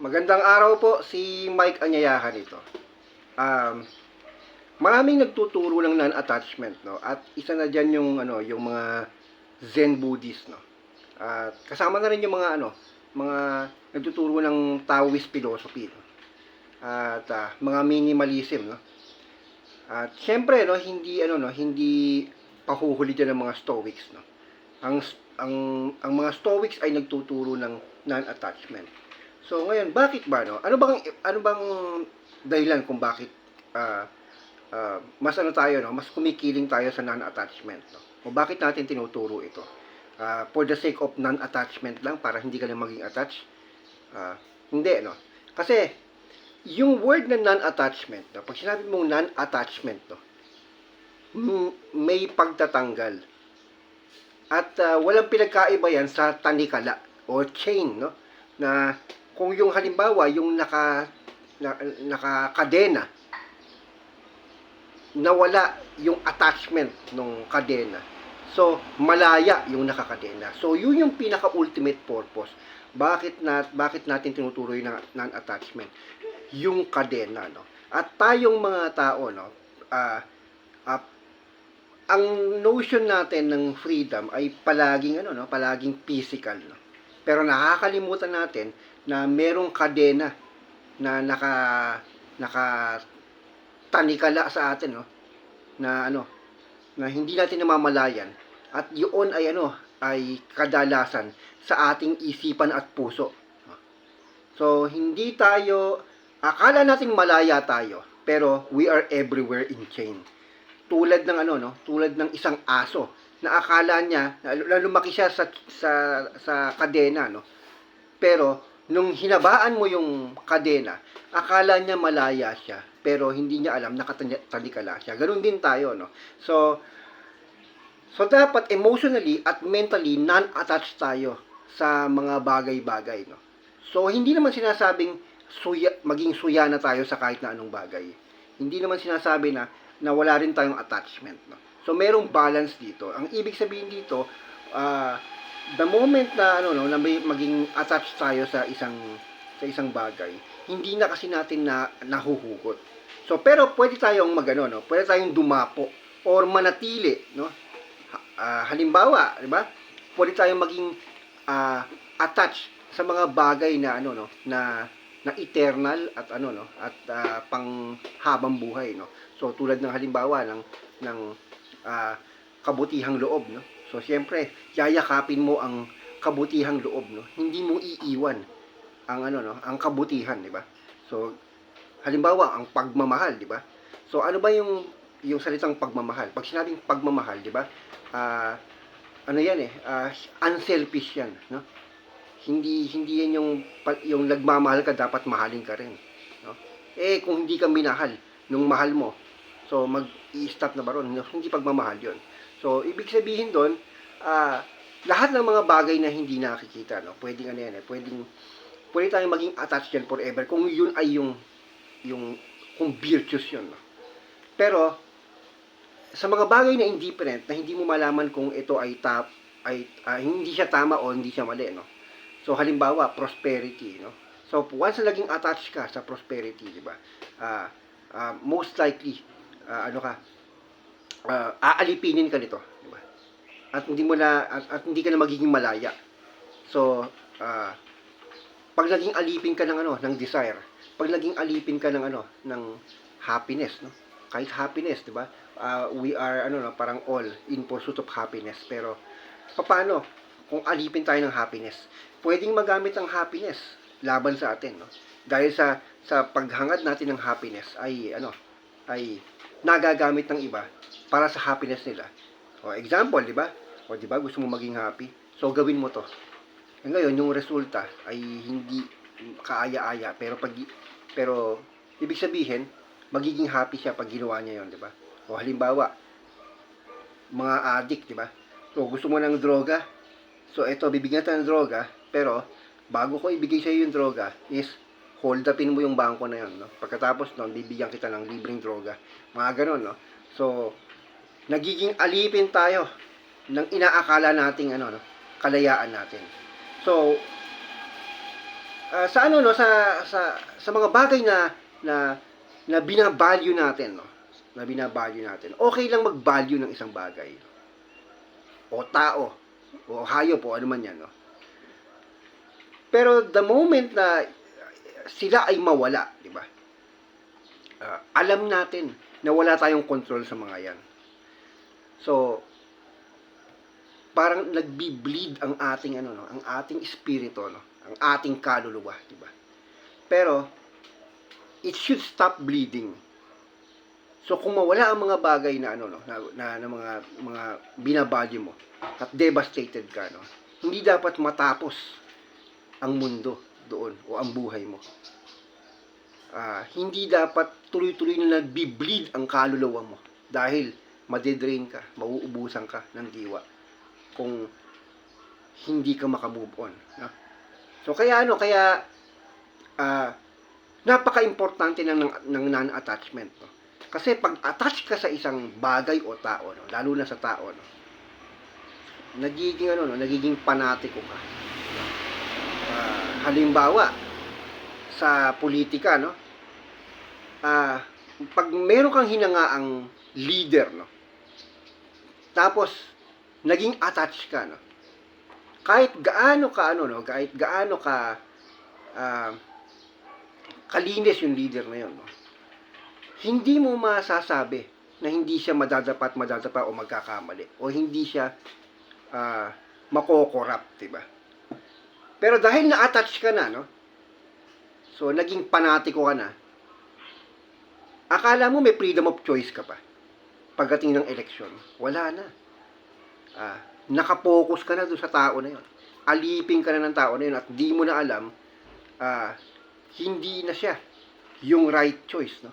Magandang araw po, si Mike Anyayahan ito. Um, maraming nagtuturo ng non-attachment, no? At isa na diyan yung ano, yung mga Zen Buddhist, no? At kasama na rin yung mga ano, mga nagtuturo ng Taoist philosophy, no? At ah, mga minimalism, no? At syempre, no, hindi ano no, hindi pahuhuli diyan ng mga Stoics, no. Ang ang ang mga Stoics ay nagtuturo ng non-attachment. So ngayon, bakit ba no? Ano bang ano bang dahilan kung bakit ah ah, mas ano tayo no, mas kumikiling tayo sa non-attachment, no? O bakit natin tinuturo ito? Ah, for the sake of non-attachment lang para hindi ka na maging attached? Ah, hindi no. Kasi yung word na non-attachment, no, pag sinabi mong non-attachment, no, may pagtatanggal. At ah, walang pinagkaiba yan sa tanikala o chain, no? Na kung yung halimbawa, yung naka, na, nakakadena, nawala yung attachment ng kadena. So, malaya yung nakakadena. So, yun yung pinaka-ultimate purpose. Bakit na bakit natin tinuturo yung non-attachment? Yung kadena, no. At tayong mga tao, no, ah ah, ang notion natin ng freedom ay palaging ano no, palaging physical, no. Pero nakakalimutan natin na merong kadena na naka naka tanikala sa atin, no, na ano, na hindi natin namamalayan at yun ay ano ay kadalasan sa ating isipan at puso. So hindi tayo akala nating malaya tayo pero we are everywhere in chain. Tulad ng ano no, tulad ng isang aso na akala niya na lumaki siya sa sa sa kadena no. Pero nung hinabaan mo yung kadena, akala niya malaya siya pero hindi niya alam nakatalikala siya. Ganun din tayo no. So So dapat emotionally at mentally non-attached tayo sa mga bagay-bagay, no. So hindi naman sinasabing suya, maging suya na tayo sa kahit na anong bagay. Hindi naman sinasabi na na wala rin tayong attachment, no. So merong balance dito. Ang ibig sabihin dito, ah, the moment na ano no, na may maging attached tayo sa isang sa isang bagay, hindi na kasi natin na nahuhugot. So pero pwede tayong magano no, pwede tayong dumapo or manatili, no? Ah, halimbawa, 'di ba? Pwede tayong maging ah, attached sa mga bagay na ano no, na na eternal at ano no, at ah, pang buhay no. So tulad ng halimbawa ng ng ah, kabutihang loob no. So siyempre, yayakapin mo ang kabutihang loob no. Hindi mo iiwan ang ano no, ang kabutihan, 'di ba? So halimbawa, ang pagmamahal, 'di ba? So ano ba yung yung salitang pagmamahal? Pag sinabing pagmamahal, 'di ba? ah ano yan eh, ah, unselfish yan, no? Hindi hindi yan yung yung nagmamahal ka dapat mahalin ka rin, no? Eh kung hindi ka minahal nung mahal mo, so mag-i-stop na ba ron? Hindi pagmamahal 'yon. So ibig sabihin doon, ah lahat ng mga bagay na hindi nakikita, no? Pwedeng ano yan eh, pwedeng pwede tayong maging attached yan forever kung yun ay yung yung kung virtuous yun, no? Pero sa mga bagay na indifferent na hindi mo malaman kung ito ay tap ay ah, hindi siya tama o hindi siya mali no so halimbawa prosperity no so once na naging attached ka sa prosperity di ba ah ah, most likely ah, ano ka? Ah, aalipinin ka nito di ba? At hindi mo na at, at hindi ka na magiging malaya. So ah pag naging alipin ka ng ano ng desire pag naging alipin ka ng ano ng happiness no? Kahit happiness di ba? Uh, we are ano no parang all in pursuit of happiness. Pero paano kung alipin tayo ng happiness? Pwedeng magamit ang happiness laban sa atin no? Dahil sa sa paghangad natin ng happiness ay ano ay nagagamit ng iba para sa happiness nila. O example di ba? O di ba? Gusto mo maging happy. So gawin mo to. Eh, ngayon yung resulta ay hindi kaaya-aya. Pero pag pero ibig sabihin magiging happy siya pag ginawa niya yon di ba? O halimbawa, mga addict, di ba? So, gusto mo ng droga. So, ito, bibigyan tayo ng droga. Pero, bago ko ibigay sa iyo yung droga, is, hold upin mo yung bangko na yun, no? Pagkatapos nun, bibigyan kita ng libreng droga. Mga ganun, no? So, nagiging alipin tayo ng inaakala nating, ano, no? Kalayaan natin. So, ah, sa ano no sa sa sa mga bagay na na na binavalue natin no na binavalue natin okay lang mag-value ng isang bagay o tao o hayop o ano man yan no pero the moment na sila ay mawala di ba? Ah, alam natin na wala tayong control sa mga yan. So parang nagbi-bleed ang ating ano no, ang ating espiritu no, ang ating kaluluwa, di ba? Pero it should stop bleeding. So kung mawala ang mga bagay na ano no, na, na, na mga mga binabalyo mo at devastated ka no, hindi dapat matapos ang mundo doon o ang buhay mo. Ah, hindi dapat tuloy-tuloy na nagbi-bleed ang kaluluwa mo dahil madedrain ka, mauubusan ka ng diwa kung hindi ka makamove on. No? So kaya ano, kaya ah napaka-importante ng, ng, ng non-attachment. No? Kasi pag attach ka sa isang bagay o tao, no? lalo na sa tao, no? nagiging ano, no? nagiging panatiko ka. Halimbawa, sa politika, no? Ah, pag meron kang hinangaang leader, no? Tapos naging attached ka, no? Kahit gaano ka ano, no? Kahit gaano ka ah, kalinis yung leader na yun, no? Hindi mo masasabi na hindi siya madadapat, madadapa o magkakamali o hindi siya ah, makokorap, 'di ba? Pero dahil na-attach ka na, no? So, naging panatiko ka na. Akala mo may freedom of choice ka pa. Pagdating ng eleksyon, wala na. Ah, nakapokus ka na doon sa tao na 'yon. Alipin ka na ng tao na 'yon at di mo na alam ah, hindi na siya yung right choice, no?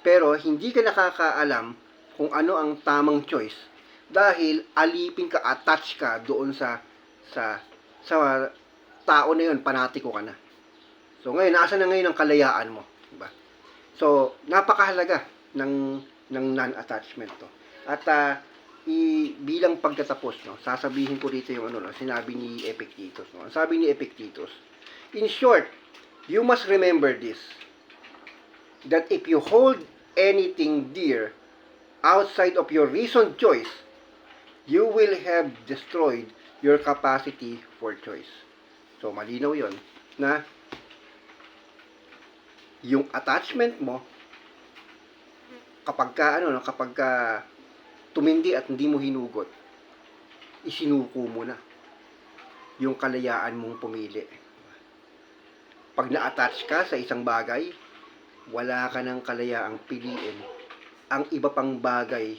Pero hindi ka nakakaalam kung ano ang tamang choice dahil alipin ka, attach ka doon sa sa sa tao na 'yon, panatiko ka na. So ngayon, nasa na ngayon ang kalayaan mo, di ba? So, napakahalaga ng ng non-attachment to. At ah, i, bilang pagtatapos, no, sasabihin ko dito yung ano, no, sinabi ni Epictetus. No? Sabi ni Epictetus, in short, you must remember this, that if you hold anything dear outside of your reasoned choice, you will have destroyed your capacity for choice. So, malinaw yon na yung attachment mo kapag ka ano no kapag ka tumindi at hindi mo hinugot isinuko mo na yung kalayaan mong pumili. Pag na-attach ka sa isang bagay wala ka ng kalayaang piliin ang iba pang bagay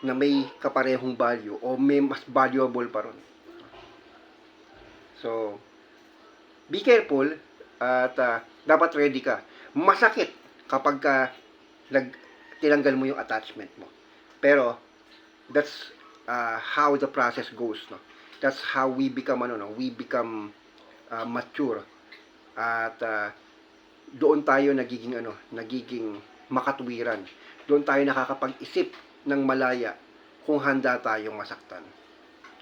na may kaparehong value o may mas valuable pa ron. So be careful at ah, dapat ready ka masakit kapag ka nag tinanggal mo yung attachment mo. Pero that's uh, how the process goes, no. That's how we become ano no, we become uh, mature. At uh, doon tayo nagiging ano, nagiging makatwiran. Doon tayo nakakapag-isip ng malaya kung handa tayong masaktan.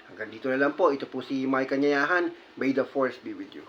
Hanggang dito na lang po. Ito po si Mike Kanyayahan. May the force be with you.